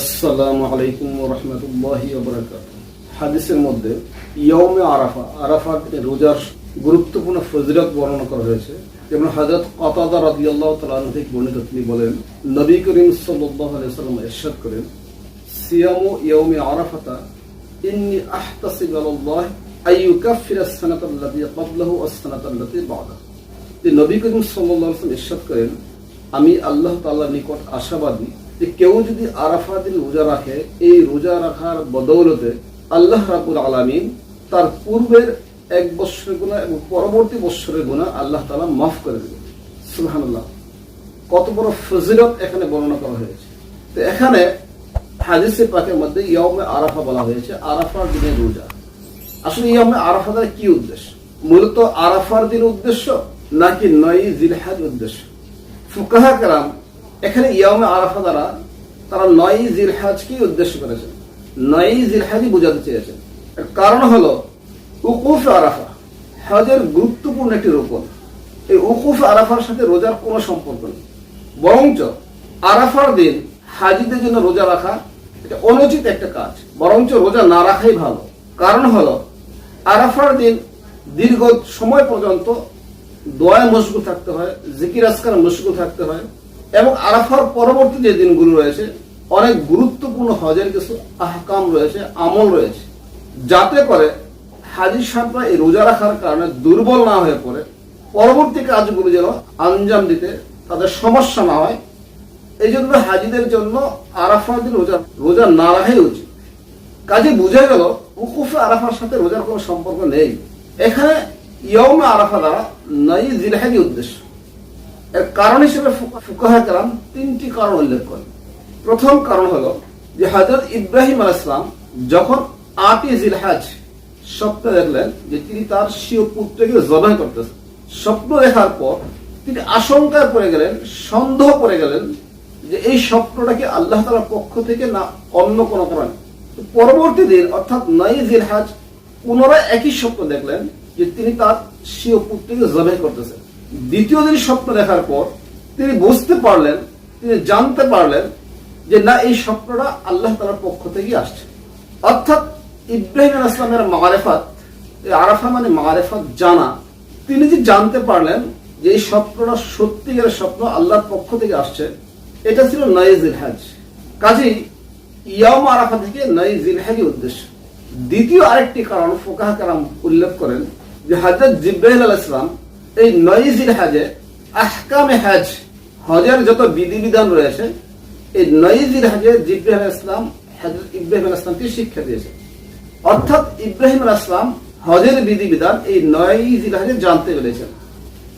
আসসালামু আলাইকুম রহমতুল্লাহি হাদিসের মধ্যে ইয়মে আরাফা আরাফা রোজার গুরুত্বপূর্ণ ফজিলত বর্ণনা করা হয়েছে। যেমন হজরত কতাদা রাদিয়াল্লাহু তাআলা আনহু থেকে বর্ণিত তিনি বলেন, নবী করিম সাল্লাল্লাহু আলাইহি সাল্লাম ইরশাদ করেন, সিয়ামু ইয়মে আরাফাতা ইন্নী আহতাসিবু আলাল্লাহ আই ইউকাফিরা আস-সানাতা আল্লাতী ক্বাবলাহু ওয়াস-সানাতা আল্লাতী যে নবী করিম সাল্লাল্লাহু আলাইহি ইরশাদ করেন, আমি আল্লাহ তাআলার নিকট আশাবাদী যে কেউ যদি আরাফা দিন রোজা রাখে, এই রোজা রাখার বদৌলতে আল্লাহ রাবুল আলামিন তার পূর্বের এক বৎসরের গুণা এবং পরবর্তী বৎসরের গুণা আল্লাহ তালা মাফ করে দেবে সুবহানাল্লাহ। কত বড় ফজিলত এখানে বর্ণনা করা হয়েছে। তো এখানে হাদিসে পাকের মধ্যে ইয়মে আরাফা বলা হয়েছে, আরাফার দিনের রোজা। আসলে ইয়মে আরাফা দ্বারা কি উদ্দেশ্য? মূলত আরাফার দিন উদ্দেশ্য নাকি নয় জিলহাজ উদ্দেশ্য? ফুকাহা কালাম এখানে ইয়মে আরাফা দ্বারা তারা নয় জিলহাজকে উদ্দেশ্য করেছেন নয় জিলহাজই বোঝাতে চেয়েছেন কারণ হলো উকুফ আরাফা, হজের গুরুত্বপূর্ণ একটি রোপণ। এই উকুফ আরাফার সাথে রোজার কোনো সম্পর্ক নেই। বরঞ্চ আরাফার দিন হাজিদের জন্য রোজা রাখা এটা অনুচিত একটা কাজ। বরঞ্চ রোজা না রাখাই ভালো। কারণ হলো আরাফার দিন দীর্ঘ সময় পর্যন্ত দোয়ায় মশগুল থাকতে হয়, জিকির আসকার মশগুল থাকতে হয় এবং আরাফার পরবর্তী যে দিনগুলো রয়েছে, অনেক গুরুত্বপূর্ণ হজের কিছু আহকাম রয়েছে, আমল রয়েছে। যাতে করে হাজির সাহেবরা এই রোজা রাখার কারণে দুর্বল না হয়ে পড়ে। পরবর্তী কাজগুলো যেন আঞ্জাম দিতে তাদের সমস্যা না হয়। এই জন্য হাজিদের জন্য আরাফার দিন রোজা রোজা না রাখাই উচিত। কাজে বুঝে গেল, উকুফে আরাফার সাথে রোজার কোনো সম্পর্ক নেই। এখানে ইয়মে আরাফা দ্বারা নাই জিলহাজি উদ্দেশ্য। এর কারণ হিসেবে ফুকাহা কালাম তিনটি কারণ উল্লেখ করেন প্রথম কারণ হলো যে হজরত ইব্রাহিম আল ইসলাম যখন আটই জিলহাজ স্বপ্ন দেখলেন যে তিনি তার স্বীয় পুত্রকে জবাই করতেছেন। স্বপ্ন দেখার পর তিনি আশঙ্কায় পড়ে গেলেন, সন্দেহ পড়ে গেলেন যে এই স্বপ্নটাকে আল্লাহ তালার পক্ষ থেকে না অন্য কোনো কারণে পরবর্তী দিন, অর্থাৎ নয় জিলহাজ, পুনরায় একই স্বপ্ন দেখলেন যে তিনি তার স্বীয় পুত্রকে জবাই করতেছেন। দ্বিতীয় দিন স্বপ্ন দেখার পর তিনি বুঝতে পারলেন, তিনি জানতে পারলেন যে না, এই স্বপ্নটা আল্লাহ তালার পক্ষ থেকে আসছে। অর্থাৎ ইব্রাহিম আল ইসলামের মারেফাত আরাফা মানে মারেফাত জানা, তিনি যে জানতে পারলেন যে এই স্বপ্নটা সত্যিকারের স্বপ্ন আল্লাহর পক্ষ থেকে আসছে, এটা ছিল নয় জিলহাজ। কাজেই ইয়াম আরাফা থেকে নয় জিলহাজি উদ্দেশ্য। দ্বিতীয় আরেকটি কারণ ফোকাহ কালাম উল্লেখ করেন যে হাজরত জিব্রাহিল আল ইসলাম এই নয় জিলহাজে আহকামে হাজ, হজের যত বিধিবিধান রয়েছে, এই নয় জিলহাজে জিব্রাহিম ইসলাম হাজরত ইব্রাহিম ইসলামকে শিক্ষা দিয়েছে। অর্থাৎ ইব্রাহিম ইসলাম হজের বিধিবিধান এই নয় জিলহাজে জানতে পেরেছেন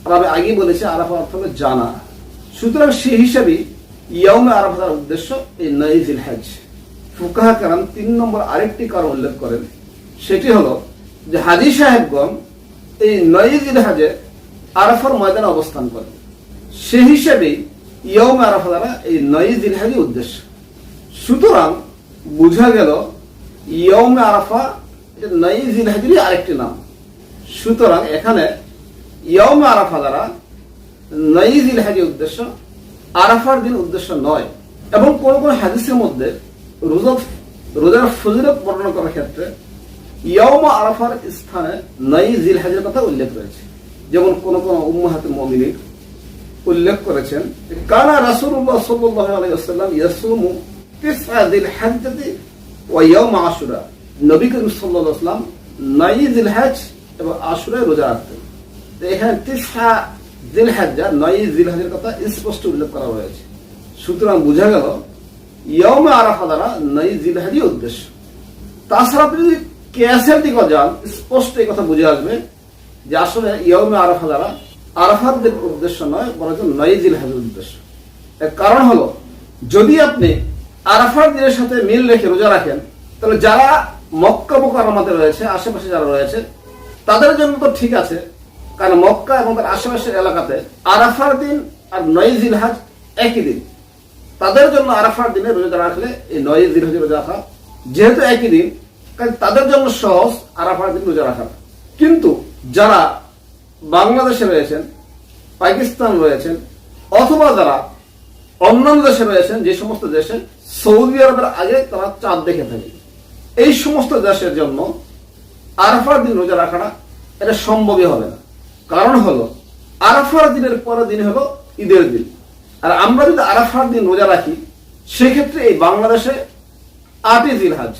আর আগে বলেছি আরাফা অর্থ হলো জানা। সুতরাং সেই হিসাবে ইয়মে আরাফার উদ্দেশ্য এই নয় জিলহাজ ফুকাহা কারণ তিন নম্বর আরেকটি কারণ উল্লেখ করেন। সেটি হলো যে হাজি সাহেবগণ এই নয় জিলহাজে আরাফার ময়দানে অবস্থান করেন সে হিসেবে ইয়ম আরাফা দ্বারা এই নয় জিলহাজি উদ্দেশ্য। সুতরাং বোঝা গেল ইয়ম আরাফা নয় জিলহাজিরই আরেকটি নাম। সুতরাং এখানে ইয়ম আরাফা দ্বারা নয় জিলহাজি উদ্দেশ্য, আরাফার দিন উদ্দেশ্য নয় এবং কোন কোন হাদিসের মধ্যে রোজা, রোজার ফজিলত বর্ণনা করার ক্ষেত্রে ইয়ম আরাফার স্থানে নয় জিলহাজির কথা উল্লেখ রয়েছে। যেমন কোন কোন উম্মাহাত মমিনীর উল্লেখ করেছেন কানা রাসূলুল্লাহ সাল্লাল্লাহু আলাইহি ওয়াসাল্লাম ইয়াসুমু তিসআ হাজ্জাতি ওয়া আশুরা। নবী করিম সাল্লাল্লাহু আলাইহি ওয়াসাল্লাম নয় জিলহাজ এবং আশুরায় রোজা রাখতেন। এখানে তিসআ জিলহাজ্জা নয় জিলহাজের কথা স্পষ্ট উল্লেখ করা হয়েছে। সুতরাং বোঝা গেল ইয়মে আরাফা দ্বারা নয় জিলহাজই উদ্দেশ্য। তাছাড়া যদি ক্যাসের দিকে যান স্পষ্ট এই কথা বুঝে আসবে যে আসলে ইয়মে আরাফা দ্বারা আরাফাতদের উদ্দেশ্য নয়, বরঞ্চ নয় জিলহাজের উদ্দেশ্য। এর কারণ হলো, যদি আপনি আরাফার দিনের সাথে মিল রেখে রোজা রাখেন, তাহলে যারা মক্কা মোকারমাতে রয়েছে, আশেপাশে যারা রয়েছে, তাদের জন্য তো ঠিক আছে, কারণ মক্কা এবং তার আশেপাশের এলাকাতে আরাফার দিন আর নয় জিলহাজ একই দিন। তাদের জন্য আরাফার দিনে রোজা রাখলে এই নয় জিলহাজে রোজা রাখা যেহেতু একই দিন তাদের জন্য সহজ আরাফার দিন রোজা রাখা। কিন্তু যারা বাংলাদেশে রয়েছেন, পাকিস্তান রয়েছেন, অথবা যারা অন্যান্য দেশে রয়েছেন, যে সমস্ত দেশে, সৌদি আরবের আগে তারা চাঁদ দেখে থাকে। এই সমস্ত দেশের জন্য আরাফার দিন রোজা রাখাটা এটা সম্ভবই হবে না। কারণ হলো, আরাফার দিনের পরের দিন হলো ঈদের দিন। আর আমরা যদি আরাফার দিন রোজা রাখি, সেক্ষেত্রে এই বাংলাদেশে আটই জিলহাজ।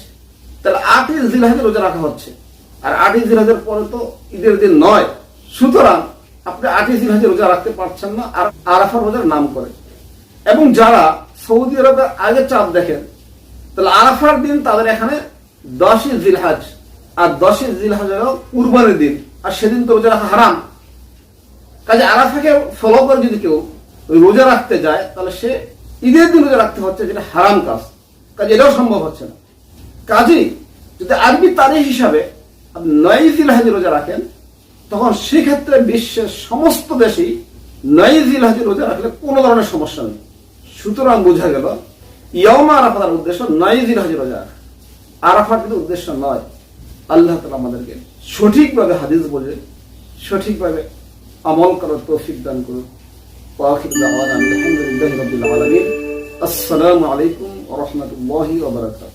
তাহলে আটই জিলহাজে রোজা রাখা হচ্ছে। আর আটই জিলহাজের পরে তো ঈদের দিন নয়। সুতরাং আপনি আটই জিলহাজে রোজা রাখতে পারছেন না আর আরাফার রোজার নাম করে। এবং যারা সৌদি আরবের আগে চাঁদ দেখেন, তাহলে আরাফার দিন তাদের এখানে দশই জিলহাজ আর দশই জিলহাজ হলো কুরবানির দিন। আর সেদিন তো রোজা রাখা হারাম। কাজে আরাফাকে ফলো করে যদি কেউ রোজা রাখতে যায়, তাহলে সে ঈদের দিন রোজা রাখতে হচ্ছে, যেটা হারাম কাজ। কাজে এটাও সম্ভব হচ্ছে না। কাজেই যদি আরবি তারিখ হিসাবে নয় জিলহাজে রোজা রাখেন, তখন সেক্ষেত্রে বিশ্বের সমস্ত দেশেই নয় জিলহাজে রোজা রাখলে কোনো ধরনের সমস্যা নেই। সুতরাং বোঝা গেল ইয়মা আরাফাতার উদ্দেশ্য নয় জিলহাজে রোজা আরাফার কিন্তু উদ্দেশ্য নয়। আল্লাহ তালা আমাদেরকে সঠিকভাবে হাদিস বোঝে, সঠিকভাবে আমল করার তৌফিক দান করুন ওয়াখির দাওয়ানা আলহামদুলিল্লাহি আসসালামু আলাইকুম রাহমাতুল্লাহি ওয়া বারাকাতুহু।